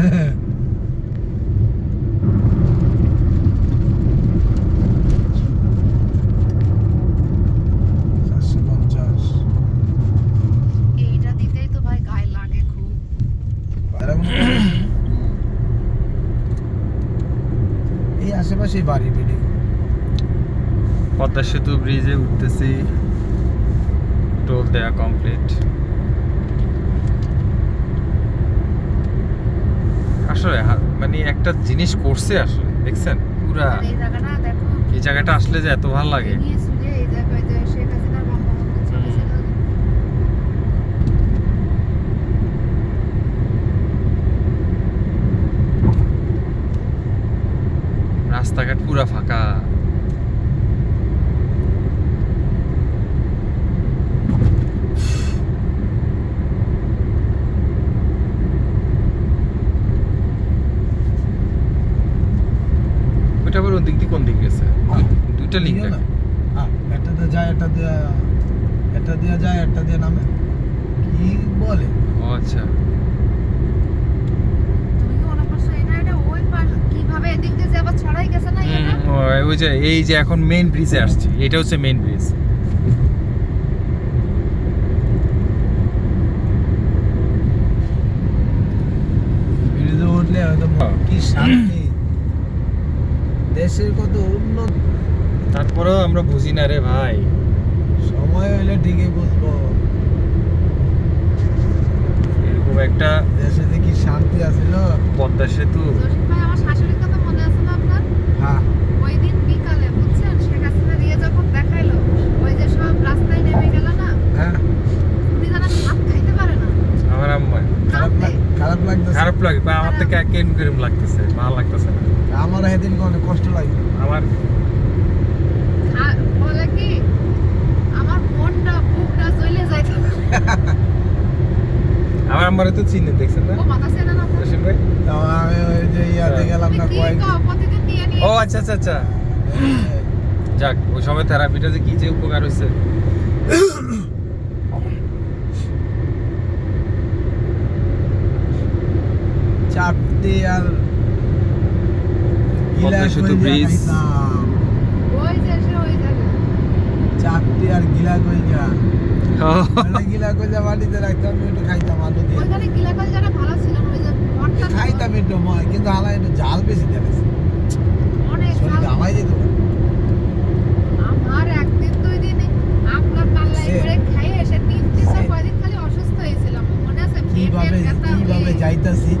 এই আশেপাশে বাড়ি বিল্ডিং পদ্মা সেতু ব্রিজে উঠতেছি। টোল দেয়া কমপ্লিট। আসলে মানে একটা জিনিস করছে আসলে দেখছেন? পুরা এই জায়গাটা দেখো। এই জায়গাটা আসলে যে এত ভালো লাগে। রাস্তাঘাট পুরা ফাঁকা ওইটা আবার ওই দিক দিয়ে কোন দিক গেছে দুইটা লিঙ্ক দিও না। আহ, একটাতে যায় একটা দিয়ে একটা দিয়ে যায় একটা দিয়ে নামে। কি বলে? ও আচ্ছা। তুমি কি মনে করছ এটা এটা ওই পাশ কীভাবে এদিক দিয়ে যে আবার ছড়াই গেছে না এটা হুম, ওই- ওই যে এই যে এখন মেইন ব্রিজে আসছে এটা হচ্ছে মেইন ব্রিজ ব্রিজে উঠলে হয়তো হ্যাঁ। কি শান্তি? দেশের কত উন্নত তারপরেও আমরা বুঝি না রে ভাই। সময় হইলে ঠিকই বুঝব। এরকম একটা দেশে কি শান্তি আছিল? পদ্মা সেতু। ভাই আমার শাশুড়ির কথা মনে আছে না আপনার? হ্যাঁ। ওই দিন বিকালে বুঝছেন? শেখ হাসিনা দিয়ে যখন দেখাইলো ওই যে সব রাস্তায় নেমে গেল না? হ্যাঁ। উনি যেন ভাত খাইতে পারে না। আমার আম্মা। খারাপ। খারাপ লাগতেছে। খারাপ লাগে বা আমার থেকে কেন কেরম লাগতেছে? ভালো লাগতেছে না। আমার সেদিন অনেক কষ্ট লাগে আমার কি? আমার মনটা বুকটা চলে যায় আমার তো চিনে দেখছেন না? ও মাথা সেনা না আপনার? ভাই? আমি ওই যে ইয়াতে গেলাম না কয়েক কও প্রতিদিন নিয়ে নিয়ে ও আচ্ছা আচ্ছা আচ্ছা। যাক ওই সময় থেরাপিটা যে কি যে উপকার হয়েছে চাপতে আর পদ্মা গিলাস সেতু কইরা bridge। খাইতাম। ওই যে সে ওই জায়গায় চাপটি আর গিলা গিলা বাড়িতে রাখতাম একটু খাইতাম আলু দিয়ে। ওইখানে গিলাকাল যারা ভালো ছিল ওই যে খাইতাম একটু ময় কিন্তু হালা একটু জাল বেশি দেবে অনেক যেত। আমার একদিন দুই দিন আপনার পাল্লাই করে খাইয়ে এসে তিন দিন না কয়দিন খালি অসুস্থ হয়েছিলাম। মনে আছে কীভাবে কীভাবে যাইতাছি?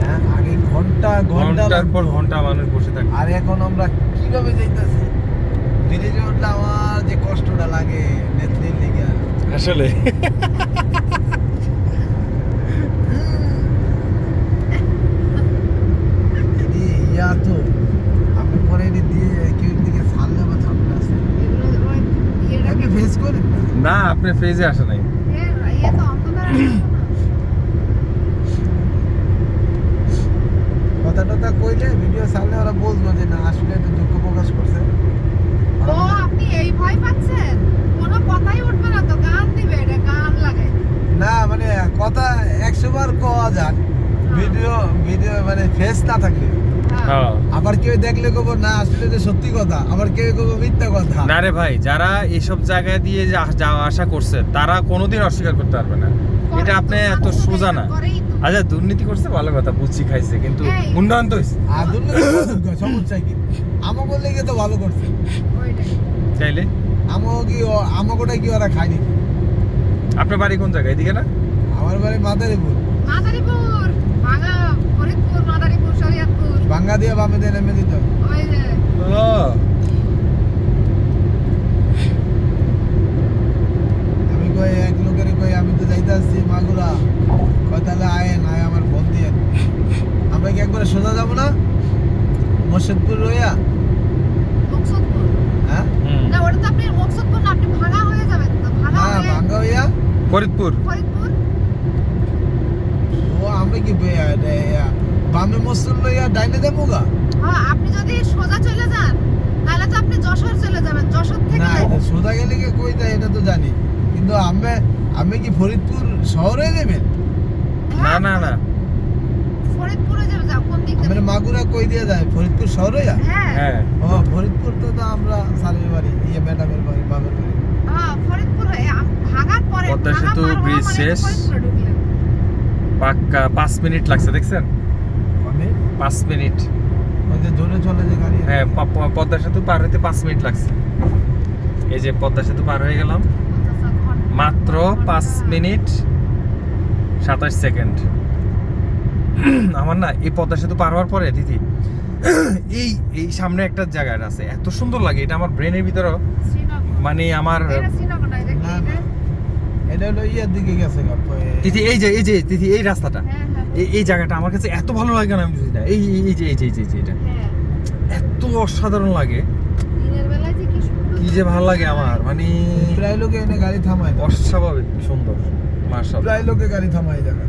হ্যাঁ আগে ঘণ্টা ঘণ্টা ঘণ্টার পর ঘণ্টা মানুষ বসে থাকে। আর এখন আমরা কীভাবে যাইতাছি? ব্রিজে উঠলে আমার যে কষ্টটা লাগে নেত্রীর লেগে। আসলে। ইয়া তো আমি পরে দিয়ে কেউ দিকে ছাড়লে বা ঝামেলা আছে। এগুলো ওই ইয়েটাকে আপনি ফেস করেন না? আপনি ফেজে আসে নাই। কথা টথা কইলে ভিডিও ছাড়লে ওরা বুঝব যে না আসলে তো দুঃখ প্রকাশ করছে। ও আপনি এই ভয় পাচ্ছেন? কোনো কথাই উঠবে না তো গান দিবে এটা গান লাগাই না মানে কথা একশো বার কওয়া যাক ভিডিও ভিডিও মানে ফেস না থাকলে। হ্যাঁ। আবার কেউ দেখলে কব না আসলে যে সত্যি কথা। আবার কেউ কব মিথ্যা কথা। না রে ভাই যারা এইসব জায়গায় দিয়ে যা- যাওয়া আসা করছে তারা কোনোদিন অস্বীকার করতে পারবে না। এটা আপনি এত সোজা না। আচ্ছা দুর্নীতি করছে ভালো কথা বুঝছি খাইছে কিন্তু উন্নয়ন তো হয়েছে আর দুর্নীতি সমস্যা কি? আমাকে লেগে তো ভালো করছে। চাইলে? আমাকে কি আমাকে কি ওরা খায়নি আপনার বাড়ি কোন জায়গায়? এদিকে না? আমার বাড়ি মাদারীপুর। মাদারীপুর ভাঙা ফরিদপুর মাদারীপুর শরীয়তপুর। বাঙ্গা দিয়ে বামে দিয়ে নেমে দিত ওই যে। ও। আমি কই এক লোকের কই আমি তো যাইতে আসছি মাগুরা। কয় তাহলে আয়েন আয় আমার ফোন দিয়ে আমরা কি একবারে সোজা যাব না? মোর্শেদপুর রইয়া? মকসুদপুর? হ্যাঁ? না ওটা তো আপনি মকসুদপুর না আপনি ভাঙা হয়ে যাবেন তো ভাঙা হ্যাঁ হয়ে ভাঙ্গা হইয়া? ফরিদপুর। ফরিদপুর? ও আমরা কি বামে মসজিদ লইয়া ডাইনে যাব গা? হ্যাঁ আপনি যদি সোজা চলে যান তাহলে তো আপনি যশোর চলে যাবেন যশোর থেকে না এটা সোজা গেলে কি কই যায় এটা তো জানি। কিন্তু আমি আমি কি ফরিদপুর শহরে যাবেন? না না না। ফরিদপুর ফরিদপুরে যাবে যাও কোন দিক আমরা মাগুরা কই দিয়ে যায়? ফরিদপুর শহরে হ্যাঁ। হ্যাঁ। ও ফরিদপুর তো তো আমরা সারের বাড়ি ইয়ে ম্যাডামের বাড়ি বাবার বাড়ি। হ্যাঁ ফরিদপুর হয়ে ভাঙার পরে পদ্মা সেতু ব্রিজ মানে শেষ। পাক্কা পাঁচ মিনিট লাগছে দেখছেন? পাঁচ মিনিট। ওই যে জোরে চলে যে গাড়ি হ্যাঁ পদ্মা সেতু পার হইতে পাঁচ মিনিট লাগছে। এই যে পদ্মা সেতু পার হয়ে গেলাম। মাত্র পাঁচ মিনিট সাতাশ সেকেন্ড। আমার না এই পদ্মা সেতু পার হওয়ার পরে দিদি এই এই সামনে একটা জায়গা আছে এত সুন্দর লাগে এটা আমার ব্রেনের ভিতরে মানে আমার এটা হলো ইয়ের দিকে গেছে দিদি এই যে এই যে দিদি এই রাস্তাটা হ্যাঁ, হ্যাঁ, এই এই জায়গাটা আমার কাছে এত ভালো লাগে না আমি বুঝি না। এই এই- যে এই যে এই যে এই যে এটা। হ্যাঁ। এত অসাধারণ লাগে। দিনের বেলায় যে কি যে ভালো লাগে আমার মানে প্রায় লোকে এনে গাড়ি থামায়। অস্বাভাবিক সুন্দর মার্শাল প্রায় লোকে গাড়ি থামায় জায়গা